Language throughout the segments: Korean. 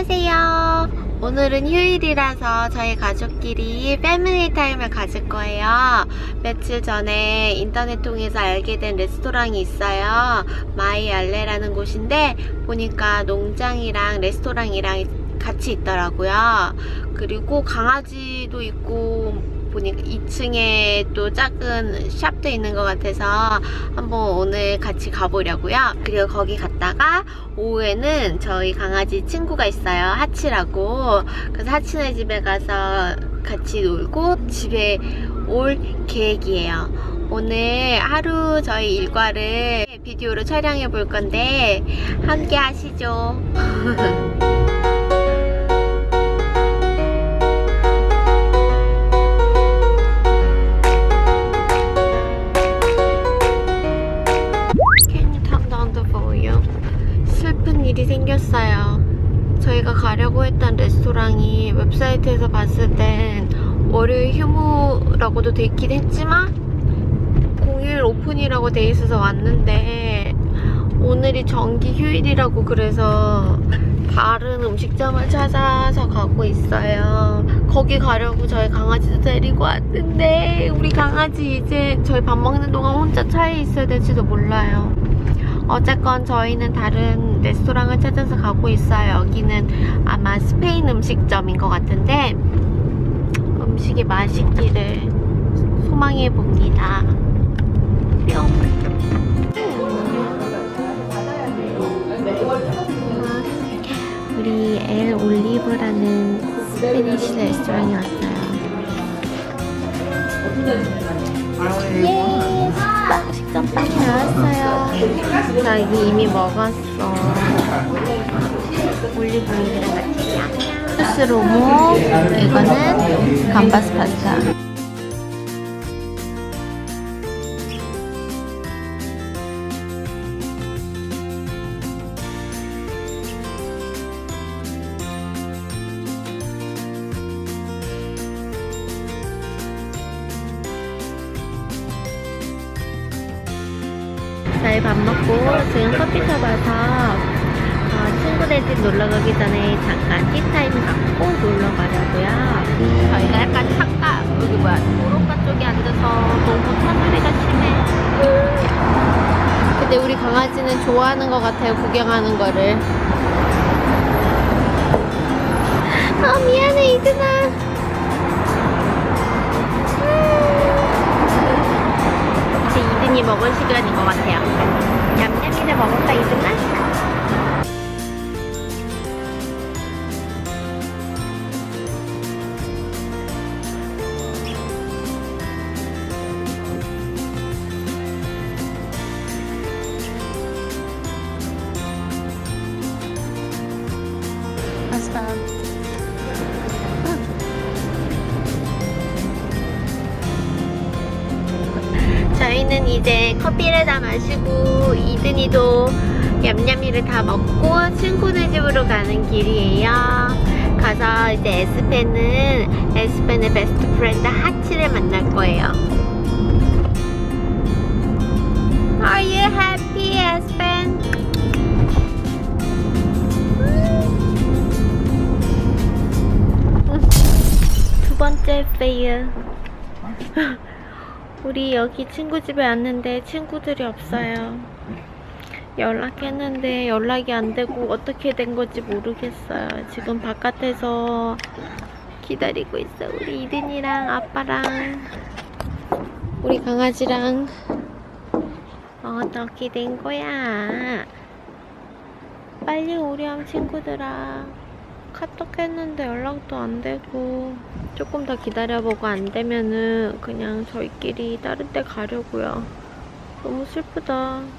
안녕하세요. 오늘은 휴일이라서 저희 가족끼리 패밀리 타임을 가질 거예요. 며칠 전에 인터넷 통해서 알게 된 레스토랑이 있어요. 마이 알레라는 곳인데 보니까 농장이랑 레스토랑이랑 같이 있더라고요. 그리고 강아지도 있고 보니까 2층에 또 작은 샵도 있는 것 같아서 한번 오늘 같이 가보려고요. 그리고 거기 갔다가 오후에는 저희 강아지 친구가 있어요. 하치라고. 그래서 하치네 집에 가서 같이 놀고 집에 올 계획이에요. 오늘 하루 저희 일과를 비디오로 촬영해 볼 건데 함께 하시죠. 저희가 가려고 했던 레스토랑이 웹사이트에서 봤을 땐 월요일 휴무라고도 돼 있긴 했지만 공휴일 오픈이라고 돼 있어서 왔는데 오늘이 정기 휴일이라고 그래서 다른 음식점을 찾아서 가고 있어요. 거기 가려고 저희 강아지도 데리고 왔는데 우리 강아지 이제 저희 밥 먹는 동안 혼자 차에 있어야 될지도 몰라요. 어쨌건 저희는 다른 레스토랑을 찾아서 가고 있어요. 여기는 아마 스페인 음식점인 것 같은데 음식이 맛있기를 소망해 봅니다. 뿅. 우리 엘 올리브라는 스페니쉬 레스토랑에 왔어요. 예! 빵이 나왔어요. 나 이거 이미 먹었어. 올리브오일이랑 같이 소스 로모, 이거는 감바스 파스타. 저희 밥 먹고 지금 커피숍 와서 어, 친구들 집 놀러 가기 전에 잠깐 티타임 갖고 놀러 가려고요. 저희가 약간 창가, 여기 뭐야, 도로가 쪽에 앉아서 너무 차소리가 심해. 근데 우리 강아지는 좋아하는 것 같아요, 구경하는 거를. 아, 미안해, 이준아. 이제 이든이 먹을 시간인 것 같아요. 냠냠이를 먹을까, 이든아? 맛있다. 이제 커피를 다 마시고 이든이도 얌얌이를 다 먹고 친구네 집으로 가는 길이에요. 가서 이제 에스펜은 에스펜의 베스트 프렌드 하치를 만날 거예요. Are you happy, 에스펜? 두 번째 페일. 우리 여기 친구 집에 왔는데 친구들이 없어요. 연락했는데 연락이 안 되고 어떻게 된 건지 모르겠어요. 지금 바깥에서 기다리고 있어. 우리 이든이랑 아빠랑 우리 강아지랑 어떻게 된 거야? 빨리 오렴 친구들아. 카톡 했는데 연락도 안 되고 조금 더 기다려보고 안 되면은 그냥 저희끼리 다른 데 가려고요. 너무 슬프다.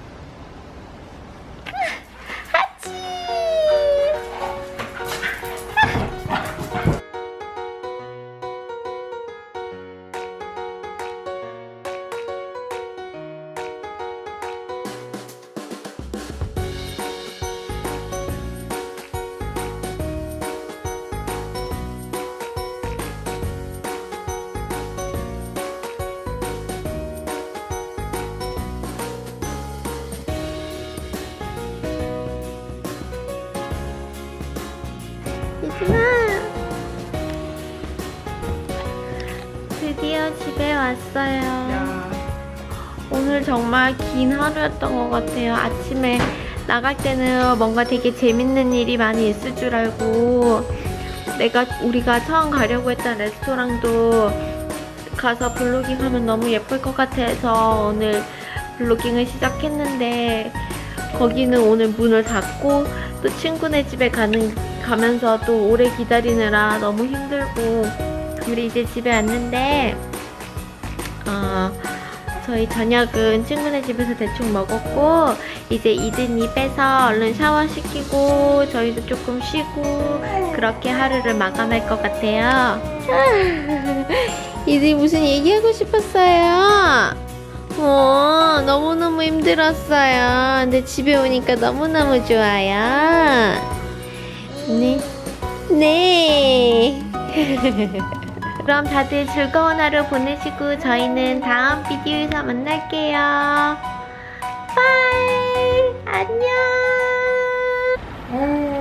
드디어 집에 왔어요. 오늘 정말 긴 하루였던 것 같아요. 아침에 나갈 때는 뭔가 되게 재밌는 일이 많이 있을 줄 알고 내가 우리가 처음 가려고 했던 레스토랑도 가서 블로깅 하면 너무 예쁠 것 같아서 오늘 블로깅을 시작했는데 거기는 오늘 문을 닫고 또 친구네 집에 가는 가면서 또 오래 기다리느라 너무 힘들고 우리 이제 집에 왔는데 어, 저희 저녁은 친구네 집에서 대충 먹었고 이제 이든이 빼서 얼른 샤워시키고 저희도 조금 쉬고 그렇게 하루를 마감할 것 같아요. 이든이 무슨 얘기하고 싶었어요? 어, 너무너무 힘들었어요. 근데 집에 오니까 너무너무 좋아요. 네. 네. 그럼 다들 즐거운 하루 보내시고 저희는 다음 비디오에서 만날게요. 빠이! 안녕! 음.